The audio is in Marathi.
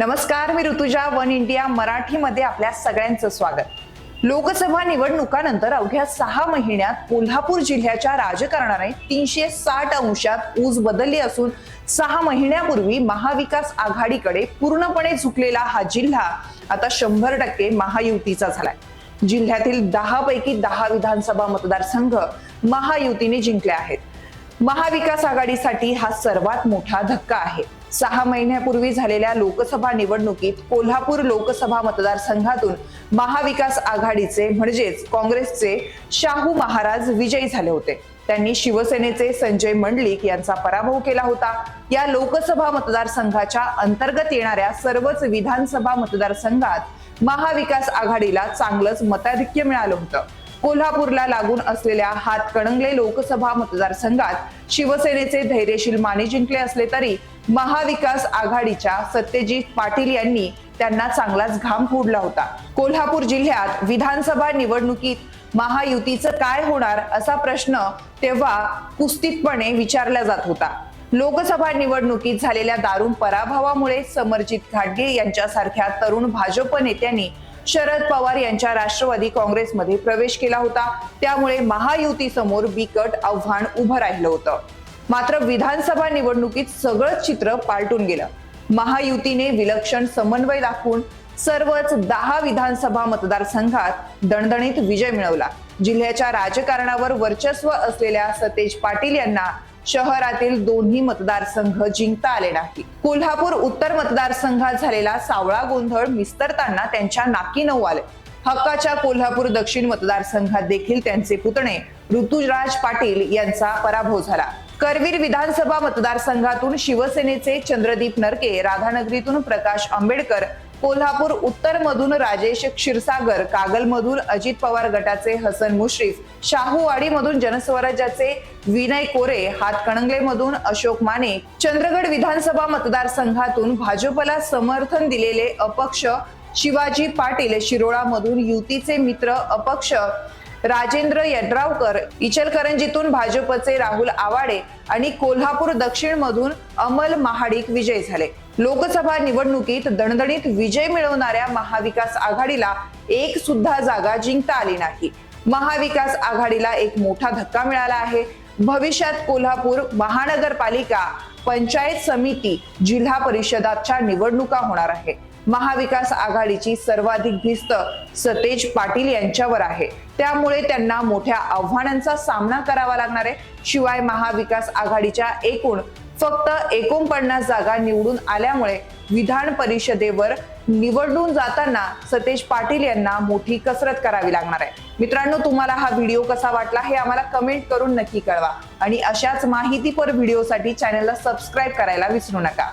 नमस्कार मी ऋतुजा वन इंडिया मराठीमध्ये आपल्या सगळ्यांचं स्वागत. लोकसभा निवडणुकानंतर अवघ्या सहा महिन्यात कोल्हापूर जिल्ह्याच्या राजकारणाने तीनशे साठ अंशात ऊस बदलली असून सहा महिन्यापूर्वी महाविकास आघाडीकडे पूर्णपणे झुकलेला हा जिल्हा आता शंभर टक्के महायुतीचा झालाय. जिल्ह्यातील दहा पैकी दहा विधानसभा मतदारसंघ महायुतीने जिंकले आहेत. महाविकास आघाडीसाठी हा सर्वात मोठा धक्का आहे. सहा महिन्यापूर्वी झालेल्या लोकसभा निवडणुकीत कोल्हापूर लोकसभा मतदारसंघातून महाविकास आघाडीचे म्हणजेच काँग्रेसचे शाहू महाराज विजयी झाले होते. त्यांनी शिवसेनेचे संजय मंडलिक यांचा पराभव केला होता. या लोकसभा मतदारसंघाच्या अंतर्गत येणाऱ्या सर्वच विधानसभा मतदारसंघात महाविकास आघाडीला चांगलंच मताधिक्य मिळालं होतं. कोल्हापूरला लागून असलेल्या हातकणंगले लोकसभा मतदारसंघात शिवसेनेचे धैर्यशील माने जिंकले असले तरी महाविकास आघाडीच्या सत्यजित पाटील यांनी त्यांना चांगलाच घाम फोडला होता. कोल्हापूर जिल्ह्यात विधानसभा निवडणुकीत महायुतीचं काय होणार असा प्रश्न तेव्हा कुस्तीतपणे विचारला जात होता. लोकसभा निवडणुकीत झालेल्या दारुण पराभवामुळे समरजित घाटगे यांच्यासारख्या तरुण भाजप नेत्यांनी शरद पवार यांच्या राष्ट्रवादी काँग्रेसमध्ये प्रवेश केला होता. त्यामुळे महायुती समोर बिकट आव्हान उभं राहिलं होतं. मात्र विधानसभा निवडणुकीत सगळंच चित्र पालटून गेलं. महायुतीने विलक्षण समन्वय दाखवून सर्वच दहा विधानसभा मतदारसंघात दणदणीत विजय मिळवला. जिल्ह्याच्या राजकारणावर वर्चस्व असलेल्या सतेज पाटील यांना शहरातील दोन्ही मतदारसंघ जिंकता आले नाही. कोल्हापूर उत्तर मतदारसंघात झालेला सावळा गोंधळ मिस्तरताना त्यांच्या नाकी नऊ आले. हक्काच्या कोल्हापूर दक्षिण मतदारसंघात देखील त्यांचे पुतणे ऋतुराज पाटील यांचा पराभव झाला. करवीर विधानसभा मतदारसंघातून शिवसेनेचे चंद्रदीप नरके राधानगरीतून प्रकाश आंबेडकर कोल्हापूर उत्तरमधून राजेश क्षीरसागर कागलमधून अजित पवार गटाचे हसन मुश्रीफ शाहूवाडीमधून जनस्वराज्याचे विनय कोरे हातकणंगलेमधून अशोक माने चंद्रगड विधानसभा मतदारसंघातून भाजपला समर्थन दिलेले अपक्ष शिवाजी पाटील शिरोळामधून युतीचे मित्र अपक्ष राजेंद्र यड्रावकर इचलकरंजीतून भाजपचे राहुल आवाडे आणि कोल्हापूर दक्षिण मधून अमल महाडिक विजय झाले. लोकसभा निवडणुकीत दणदणीत विजय मिळवणाऱ्या महाविकास आघाडीला एक सुद्धा जागा जिंकता आली नाही. महाविकास आघाडीला एक मोठा धक्का मिळाला आहे. भविष्यात कोल्हापूर महानगरपालिका पंचायत समिती जिल्हा परिषदाच्या निवडणुका होणार आहे. महाविकास आघाडीची सर्वाधिक भिस्त सतेज पाटील यांच्यावर आहे. त्यामुळे त्यांना मोठ्या आव्हानांचा सामना करावा लागणार आहे. शिवाय महाविकास आघाडीच्या एकूण फक्त एकोणपन्नास जागा निवडून आल्यामुळे विधान परिषदेवर निवडून जाताना सतेज पाटील यांना मोठी कसरत करावी लागणार आहे. मित्रांनो तुम्हाला हा व्हिडिओ कसा वाटला हे आम्हाला कमेंट करून नक्की कळवा. आणि अशाच माहितीपर व्हिडिओसाठी चॅनलला सबस्क्राईब करायला विसरू नका.